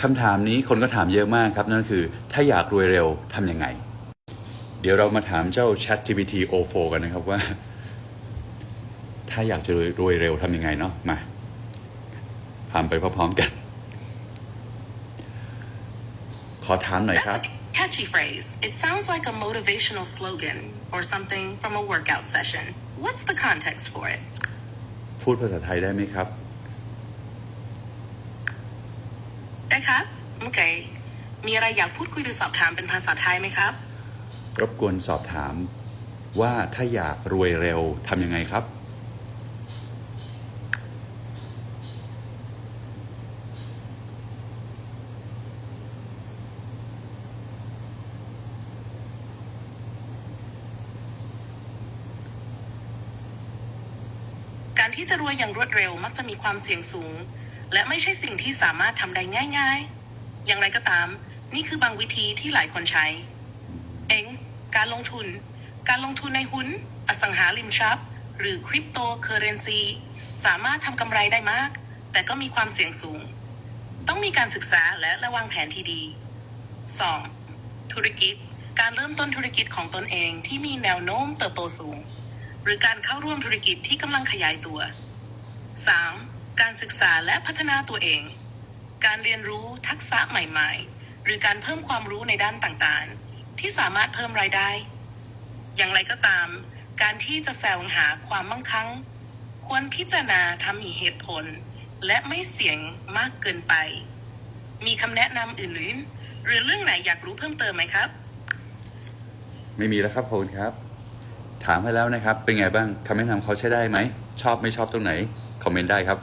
คำถามนี้คนก็ถามเยอะมากครับ นั่นก็คือถ้าอยากรวยเร็วทำยังไง เดี๋ยวเรามาถามเจ้า Chat GPT O4 กันนะครับว่า ถ้าอยากจะรวยรวยเร็วทำยังไงเนาะมาทำไปพร้อมๆกัน ขอถามหน่อยครับ That's a catchy phrase. It sounds like a motivational slogan or something from a workout session. What's the context for it? พูดภาษาไทยได้ไหมครับ ได้ครับโอเคมีอะไรอยากพูดคุยหรือสอบถามเป็นภาษาไทยไหมครับ รบกวนสอบถามว่าถ้าอยากรวยเร็วทำยังไงครับ การที่จะรวยอย่างรวดเร็วมักจะมีความเสี่ยงสูง และไม่ใช่สิ่งที่สามารถทำได้ง่าย ๆ อย่างไรก็ตาม นี่คือบางวิธีที่หลายคนใช้ เองการลงทุน การลงทุนในหุ้น อสังหาริมทรัพย์ หรือคริปโตเคอเรนซี สามารถทำกำไรได้มาก แต่ก็มีความเสี่ยงสูง ต้องมีการศึกษาและระวางแผนที่ดี 2. ธุรกิจ การเริ่มต้นธุรกิจของตนเองที่มีแนวโน้มเติบโตสูง หรือการเข้าร่วมธุรกิจที่กำลังขยายตัว 3. การศึกษาและพัฒนาตัวเอง การเรียนรู้ทักษะใหม่ๆ หรือการเพิ่มความรู้ในด้านต่างๆ ที่สามารถเพิ่มรายได้ อย่างไรก็ตาม การที่จะแสวงหาความมั่งคั่ง ควรพิจารณาทำมีเหตุผล และไม่เสี่ยงมากเกินไป มีคำแนะนำอื่นๆ หรือเรื่องไหนอยากรู้เพิ่มเติมไหมครับ ไม่มีแล้วครับคุณครับ ถามให้แล้วนะครับ เป็นไงบ้างคำแนะนำเขาใช้ได้ไหม ชอบไม่ชอบตรงไหน คอมเมนต์ได้ครับ